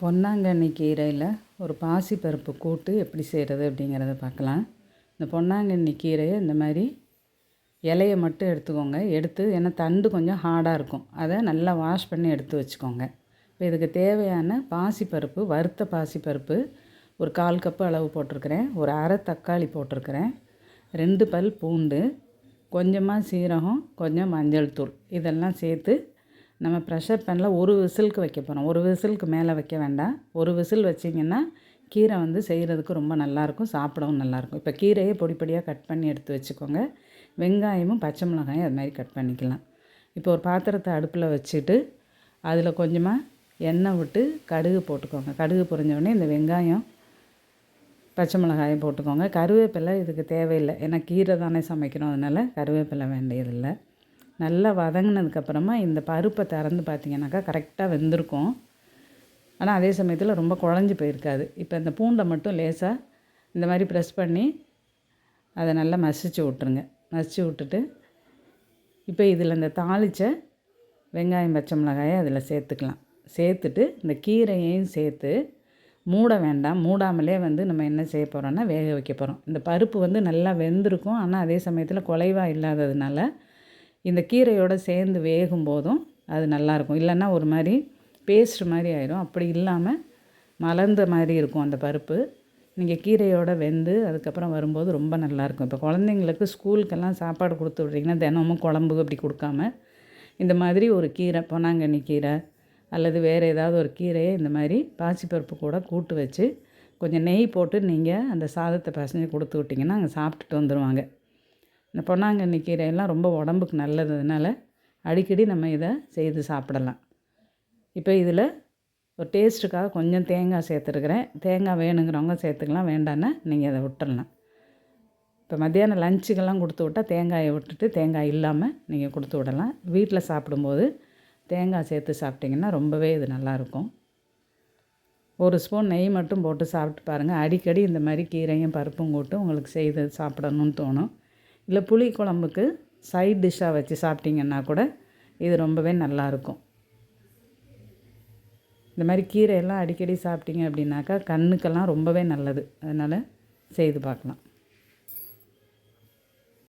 பொன்னாங்கண்ணி கீரையில் ஒரு பாசிப்பருப்பு கூட்டு எப்படி செய்கிறது அப்படிங்கிறத பார்க்கலாம். இந்த பொன்னாங்கண்ணி கீரையை இந்த மாதிரி இலையை மட்டும் எடுத்துக்கோங்க. எடுத்து ஏன்னா தண்டு கொஞ்சம் ஹார்டாக இருக்கும். அதை நல்லா வாஷ் பண்ணி எடுத்து வச்சுக்கோங்க. இப்போ இதுக்கு தேவையான பாசிப்பருப்பு வறுத்த பாசிப்பருப்பு ஒரு கால் கப்பு அளவு போட்டிருக்கிறேன். ஒரு அரை தக்காளி போட்டிருக்கிறேன். ரெண்டு பல் பூண்டு கொஞ்சமாக சீரகம் கொஞ்சம் மஞ்சள் தூள் இதெல்லாம் சேர்த்து நம்ம ப்ரெஷர் பேனில் ஒரு விசிலுக்கு வைக்க போகிறோம் ஒரு விசிலுக்கு மேலே வைக்க வேண்டாம். ஒரு விசில் வச்சிங்கன்னா கீரை வந்து செய்கிறதுக்கு ரொம்ப நல்லாயிருக்கும் சாப்பிடவும் நல்லாயிருக்கும் இப்போ கீரையே பொடி பொடியாக கட் பண்ணி எடுத்து வச்சுக்கோங்க. வெங்காயமும் பச்சை மிளகாயும் அது மாதிரி கட் பண்ணிக்கலாம். இப்போ ஒரு பாத்திரத்தை அடுப்பில் வச்சுட்டு அதில் கொஞ்சமாக எண்ணெய் விட்டு கடுகு போட்டுக்கோங்க. கடுகு பொறிஞ்சவொடனே இந்த வெங்காயம் பச்சை மிளகாயும் போட்டுக்கோங்க. கருவேப்பிலை இதுக்கு தேவையில்லை. ஏன்னா கீரை தானே சமைக்கணும். அதனால் கருவேப்பிலை வேண்டியதில்லை. நல்லா வதங்கினதுக்கப்புறமா இந்த பருப்பை திறந்து பார்த்தீங்கன்னாக்கா கரெக்டாக வெந்திருக்கும். ஆனால் அதே சமயத்தில் ரொம்ப குழஞ்சி போயிருக்காது. இப்போ இந்த பூண்டை மட்டும் லேசாக இந்த மாதிரி ப்ரெஸ் பண்ணி அதை நல்லா மசிச்சு விட்ருங்க மசிச்சு விட்டுட்டு இப்போ இதில் இந்த தாளித்த வெங்காயம் பச்சை மிளகாயை அதில் சேர்த்துக்கலாம். சேர்த்துட்டு இந்த கீரையையும் சேர்த்து மூட வேண்டாம். மூடாமலே வந்து நம்ம என்ன செய்ய போகிறோன்னா வேக வைக்க போகிறோம் இந்த பருப்பு வந்து நல்லா வெந்திருக்கும். ஆனால் அதே சமயத்தில் குலைவாக இல்லாததுனால இந்த கீரையோடு சேர்ந்து வேகும் போதும் அது நல்லாயிருக்கும். இல்லைன்னா ஒரு மாதிரி பேஸ்ட் மாதிரி ஆயிரும். அப்படி இல்லாமல் மலர்ந்த மாதிரி இருக்கும் அந்த பருப்பு. நீங்கள் கீரையோடு வெந்து அதுக்கப்புறம் வரும்போது ரொம்ப நல்லாயிருக்கும். இப்போ குழந்தைங்களுக்கு ஸ்கூலுக்கெல்லாம் சாப்பாடு கொடுத்து விட்றீங்கன்னா தினமும் குழம்பு அப்படி கொடுக்காம இந்த மாதிரி ஒரு கீரை பொன்னாங்கண்ணி கீரை அல்லது வேறு ஏதாவது ஒரு கீரையை இந்த மாதிரி பாசிப்பருப்பு கூட கூட்டு வச்சு கொஞ்சம் நெய் போட்டு நீங்கள் அந்த சாதத்தை பசஞ்சு கொடுத்து விட்டிங்கன்னா அங்கே சாப்பிட்டுட்டு வந்துடுவாங்க இந்த பொன்னாங்கண்ணி கீரையெல்லாம் ரொம்ப உடம்புக்கு நல்லது அதனால் அடிக்கடி நம்ம இதை செய்து சாப்பிடலாம். இப்போ இதில் ஒரு டேஸ்ட்டுக்காக கொஞ்சம் தேங்காய் சேர்த்துருக்குறேன். தேங்காய் வேணுங்கிறவங்க சேர்த்துக்கலாம் வேண்டான்னா நீங்கள் அதை விட்டுடலாம் இப்போ மத்தியானம் லஞ்சுக்கெல்லாம் கொடுத்து விட்டால் தேங்காயை விட்டுட்டு தேங்காய் இல்லாமல் நீங்கள் கொடுத்து விடலாம். வீட்டில் சாப்பிடும்போது தேங்காய் சேர்த்து சாப்பிட்டிங்கன்னா ரொம்பவே இது நல்லாயிருக்கும். ஒரு ஸ்பூன் நெய் மட்டும் போட்டு சாப்பிட்டு பாருங்கள் அடிக்கடி இந்த மாதிரி கீரையும் பருப்பும் கூட்டு உங்களுக்கு செய்து சாப்பிடணும்னு தோணும். இல்லை புளி குழம்புக்கு சைட் டிஷ்ஷாக வச்சு சாப்பிட்டிங்கன்னா கூட இது ரொம்பவே நல்லாயிருக்கும் இந்த மாதிரி கீரையெல்லாம் அடிக்கடி சாப்பிட்டீங்க அப்படின்னாக்கா கண்ணுக்கெல்லாம் ரொம்பவே நல்லது. அதனால் செய்து பார்க்கலாம்.